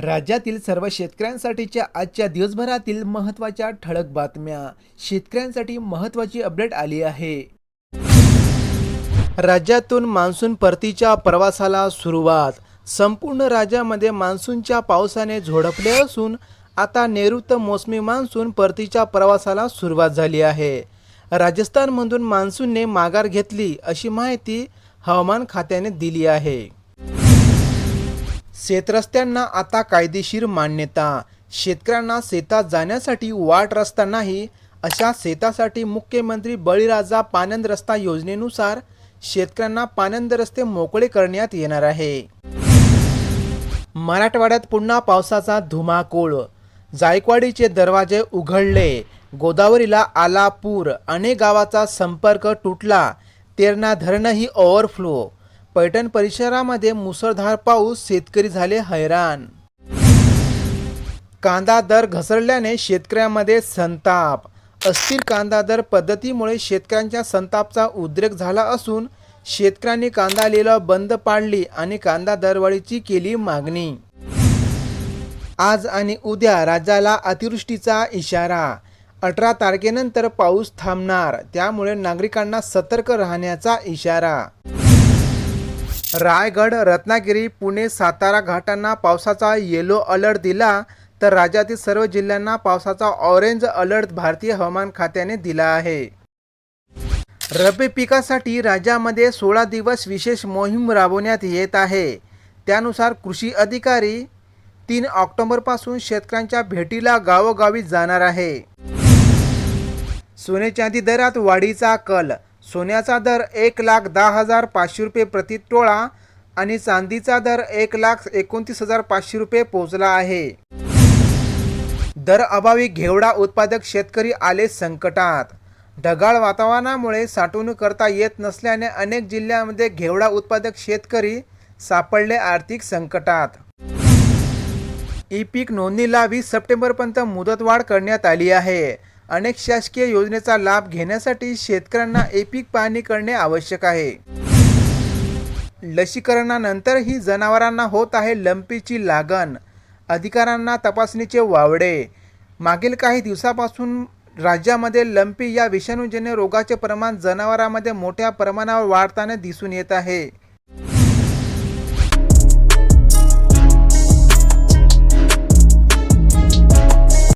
राज्यातील सर्व शेतकऱ्यांसाठीच्या आजच्या दिवसभरातील महत्त्वाच्या ठळक बातम्या. शेतकऱ्यांसाठी महत्त्वाची अपडेट आली आहे. राज्यातून मान्सून परतीच्या प्रवासाला सुरुवात. संपूर्ण राज्यामध्ये मान्सूनच्या पावसाने झोडपले असून आता नैऋत्य मोसमी मान्सून परतीच्या प्रवासाला सुरुवात झाली आहे. राजस्थानमधून मान्सूनने माघार घेतली अशी माहिती हवामान खात्याने दिली आहे. शेतरस्त्यांना आता कायदेशीर मान्यता. शेतकऱ्यांना शेतात जाण्यासाठी वाट रस्ता नाही अशा शेतासाठी मुख्यमंत्री बळीराजा पानंद रस्ता योजनेनुसार शेतकऱ्यांना पानंद रस्ते मोकळे करण्यात येणार आहे. मराठवाड्यात पुन्हा पावसाचा धुमाकूळ. जायकवाडीचे दरवाजे उघडले. गोदावरीला आला पूर अनेक गावाचा संपर्क तुटला. तेरणा धरणही ओव्हरफ्लो पैठण परिसरामध्ये मुसळधार पाऊस शेतकरी झाले हैराण. कांदा दर घसरल्याने शेतकऱ्यांमध्ये संताप. अस्थिर कांदा दर पद्धतीमुळे शेतकऱ्यांच्या संतापचा उद्रेक झाला असून शेतकऱ्यांनी कांदा लिलाव बंद पाडली आणि कांदा दरवाढीची केली मागणी. आज आणि उद्या राज्याला अतिवृष्टीचा इशारा. अठरा तारखेनंतर पाऊस थांबणार त्यामुळे नागरिकांना सतर्क राहण्याचा इशारा. रायगड रत्नागिरी पुणे सातारा घाटांना पावसाचा येलो अलर्ट दिला तर राज्यातील सर्व जिल्ह्यांना पावसाचा ऑरेंज अलर्ट भारतीय हवामान खात्याने दिला आहे. रब्बी पिकासाठी राज्यामध्ये सोळा दिवस विशेष मोहीम राबवण्यात येत आहे. त्यानुसार कृषी अधिकारी तीन ऑक्टोबरपासून शेतकऱ्यांच्या भेटीला गावोगावी जाणार आहे. सोने चांदी दरात वाढीचा कल सोन्याचा दर एक लाख दहा हजार पाचशे रुपये प्रति टोळा आणि चांदीचा दर एक लाख एकोणतीस हजार पाचशे रुपये पोहोचला आहे. दर अभावी घेवडा उत्पादक शेतकरी आले संकटात. ढगाळ वातावरणामुळे साठवणूक करता येत नसल्याने अनेक जिल्ह्यांमध्ये घेवडा उत्पादक शेतकरी सापडले आर्थिक संकटात. ई पीक नोंदणीला वीस सप्टेंबरपर्यंत मुदतवाढ करण्यात आली आहे. अनेक शासकीय योजनेचा लाभ घेण्यासाठी शेतकऱ्यांना एपिक पीक पाहणी करणे आवश्यक आहे. लसीकरणानंतरही जनावरांना होत आहे लंपीची लागण. अधिकाऱ्यांना तपासणीचे वावडे. मागील काही दिवसापासून राज्यामध्ये लंपी या विषाणूजन्य रोगाचे प्रमाण जनावरांमध्ये मोठ्या प्रमाणावर वाढताना दिसून येत आहे.